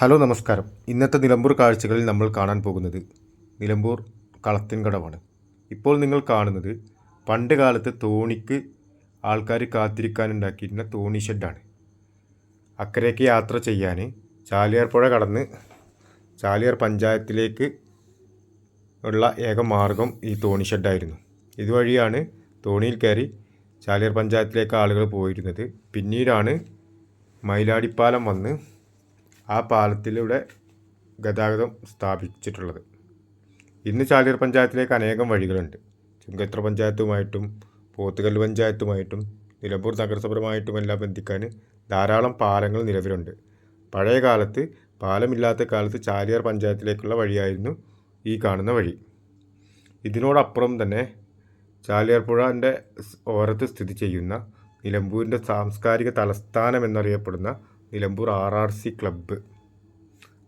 Hello നമസ്കാരം. ഇന്നത്തെ നിലമ്പൂർ കാഴ്ചകളിൽ നമ്മൾ കാണാൻ പോകുന്നത് നിലമ്പൂർ കളത്തിൻകടവാണ്. ഇപ്പോൾ നിങ്ങൾ കാണുന്നത് പണ്ട് കാലത്ത് തോണിക്ക് ആൾക്കാർ കാത്തിരിക്കാനുണ്ടാക്കിയിരുന്ന തോണി ഷെഡാണ്. അക്കരയ്ക്ക് യാത്ര ചെയ്യാൻ ചാലിയാർ പുഴ കടന്ന് ചാലിയാർ പഞ്ചായത്തിലേക്ക് ഉള്ള ഏക മാർഗം ഈ തോണി ഷെഡായിരുന്നു. ഇതുവഴിയാണ് തോണിയിൽ കയറി ചാലിയാർ പഞ്ചായത്തിലേക്ക് ആളുകൾ പോയിരുന്നത്. പിന്നീടാണ് മയിലാടിപ്പാലം വന്ന് ആ പാലത്തിലൂടെ ഗതാഗതം സ്ഥാപിച്ചിട്ടുള്ളത്. ഇന്ന് ചാലിയർ പഞ്ചായത്തിലേക്ക് അനേകം വഴികളുണ്ട്. ചുങ്കത്ര പഞ്ചായത്തുമായിട്ടും പോത്തുകല്ല് പഞ്ചായത്തുമായിട്ടും നിലമ്പൂർ നഗരസഭയുമായിട്ടും എല്ലാം ബന്ധിക്കാൻ ധാരാളം പാലങ്ങൾ നിലവിലുണ്ട്. പഴയ കാലത്ത് പാലമില്ലാത്ത കാലത്ത് ചാലിയാർ പഞ്ചായത്തിലേക്കുള്ള വഴിയായിരുന്നു ഈ കാണുന്ന വഴി. ഇതിനോടപ്പുറം തന്നെ ചാലിയാർ പുഴന്റെ ഓരത്ത് സ്ഥിതി ചെയ്യുന്ന നിലമ്പൂരിന്റെ സാംസ്കാരിക തലസ്ഥാനം എന്നറിയപ്പെടുന്ന Nilambur R R C club.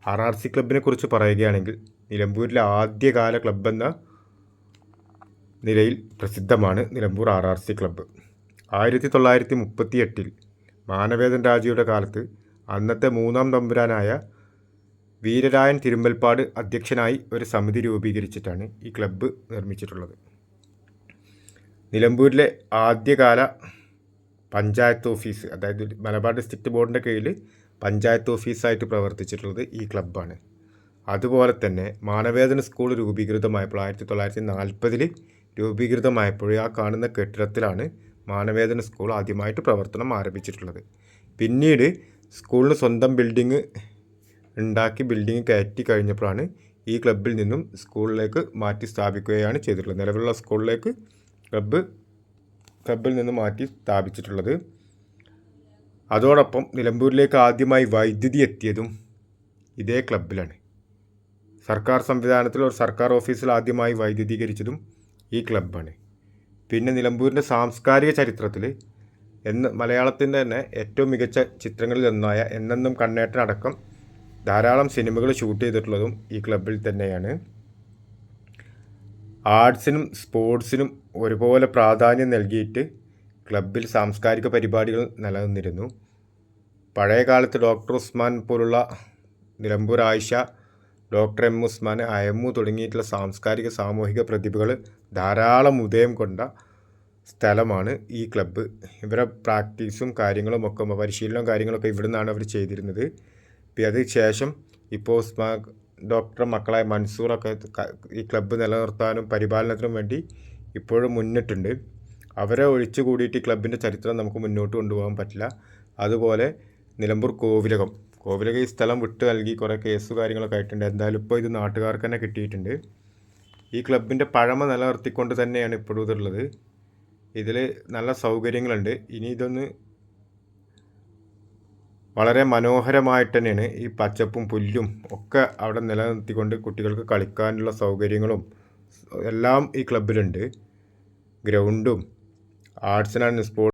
R R C ക്ലബിനെ കുറിച്ച് പറയുകയാണെങ്കിൽ നിലമ്പൂരിലെ ആദ്യകാല ക്ലബ്ബ് എന്ന നിലയിൽ പ്രസിദ്ധമാണ് Nilambur R R C club. ആയിരത്തി തൊള്ളായിരത്തി മുപ്പത്തി എട്ടിൽ മാനവേദൻ രാജയുടെ കാലത്ത് അന്നത്തെ മൂന്നാം തമ്പുരാനായ വീരരായൻ തിരുമ്പൽപ്പാട് അധ്യക്ഷനായി ഒരു സമിതി രൂപീകരിച്ചിട്ടാണ് ഈ ക്ലബ്ബ് നിർമ്മിച്ചിട്ടുള്ളത്. നിലമ്പൂരിലെ ആദ്യകാല പഞ്ചായത്ത് ഓഫീസ് അതായത് മലബാർ ഡിസ്ട്രിക്ട് ബോർഡിന്റെ കീഴിൽ പഞ്ചായത്ത് ഓഫീസായിട്ട് പ്രവർത്തിച്ചിട്ടുള്ളത് ഈ ക്ലബ്ബാണ്. അതുപോലെ തന്നെ മാനവേദന സ്കൂൾ രൂപീകൃതമായപ്പോൾ ആയിരത്തി തൊള്ളായിരത്തി നാൽപ്പതിൽ രൂപീകൃതമായപ്പോൾ ആ കാണുന്ന കെട്ടിടത്തിലാണ് മാനവേദന സ്കൂൾ ആദ്യമായിട്ട് പ്രവർത്തനം ആരംഭിച്ചിട്ടുള്ളത്. പിന്നീട് സ്കൂളിന് സ്വന്തം ബിൽഡിങ് ഉണ്ടാക്കി ബിൽഡിങ് കയറ്റി കഴിഞ്ഞപ്പോഴാണ് ഈ ക്ലബിൽ നിന്നും സ്കൂളിലേക്ക് മാറ്റി സ്ഥാപിക്കുകയാണ് ചെയ്തിട്ടുള്ളത്. നിലവിലുള്ള സ്കൂളിലേക്ക് ക്ലബ്ബ് ക്ലബിൽ നിന്ന് മാറ്റി സ്ഥാപിച്ചിട്ടുള്ളത്. അതോടൊപ്പം നിലമ്പൂരിലേക്ക് ആദ്യമായി വൈദ്യുതി എത്തിയതും ഇതേ ക്ലബിലാണ് സർക്കാർ സംവിധാനത്തിൽ ഒരു സർക്കാർ ഓഫീസിൽ ആദ്യമായി വൈദ്യുതീകരിച്ചതും ഈ ക്ലബ്ബാണ്. പിന്നെ നിലമ്പൂരിന്റെ സാംസ്കാരിക ചരിത്രത്തിൽ എന്ന് മലയാളത്തിന്റെ തന്നെ ഏറ്റവും മികച്ച ചിത്രങ്ങളിൽ ഒന്നായ എന്നെന്നും കണ്ണേട്ടനടക്കം ധാരാളം സിനിമകൾ ഷൂട്ട് ചെയ്തിട്ടുള്ളതും ഈ ക്ലബിൽ തന്നെയാണ്. ആർട്സിനും സ്പോർട്സിനും ഒരുപോലെ പ്രാധാന്യം നൽകിയിട്ട് ക്ലബിൽ സാംസ്കാരിക പരിപാടികൾ നിലനിന്നിരുന്നു. പഴയ കാലത്ത് ഡോക്ടർ ഉസ്മാൻ പോലുള്ള നിലമ്പൂർ ആയിഷ ഡോക്ടർ എം ഉസ്മാൻ അയമ്മു തുടങ്ങിയിട്ടുള്ള സാംസ്കാരിക സാമൂഹിക പ്രതിഭകൾ ധാരാളം ഉദയം കൊണ്ട സ്ഥലമാണ് ഈ ക്ലബ്ബ്. ഇവരെ പ്രാക്ടീസും കാര്യങ്ങളും ഒക്കെ പരിശീലനവും കാര്യങ്ങളൊക്കെ ഇവിടെ നിന്നാണ് അവർ ചെയ്തിരുന്നത്. അതിന് ശേഷം ഇപ്പോൾ ഉസ്മാ ഡോക്ടർ മക്കളായ മൻസൂറൊക്കെ ഈ ക്ലബ്ബ് നിലനിർത്താനും പരിപാലനത്തിനും വേണ്ടി ഇപ്പോഴും മുന്നിട്ടുണ്ട്. അവരെ ഒഴിച്ചു കൂടിയിട്ട് ഈ ക്ലബിന്റെ ചരിത്രം നമുക്ക് മുന്നോട്ട് കൊണ്ടുപോകാൻ പറ്റില്ല. അതുപോലെ നിലമ്പൂർ കോവിലകം. കോവിലകം ഈ സ്ഥലം വിട്ടു നൽകി കുറേ കേസ് കാര്യങ്ങളൊക്കെ ആയിട്ടുണ്ട്. എന്തായാലും ഇപ്പോൾ ഇത് നാട്ടുകാർക്ക് തന്നെ കിട്ടിയിട്ടുണ്ട്. ഈ ക്ലബിന്റെ പഴമ നിലനിർത്തിക്കൊണ്ട് തന്നെയാണ് ഇപ്പോഴും ഇതുള്ളത് ഇതിൽ നല്ല സൗകര്യങ്ങളുണ്ട്. ഇനി ഇതൊന്ന് വളരെ മനോഹരമായിട്ട് തന്നെയാണ് ഈ പച്ചപ്പും പുല്ലും ഒക്കെ അവിടെ നിലനിർത്തിക്കൊണ്ട് കുട്ടികൾക്ക് കളിക്കാനുള്ള സൗകര്യങ്ങളും എല്ലാം ഈ ക്ലബിലുണ്ട് ഗ്രൗണ്ടും ആർട്സ് ആൻഡ് സ്പോർട്സ്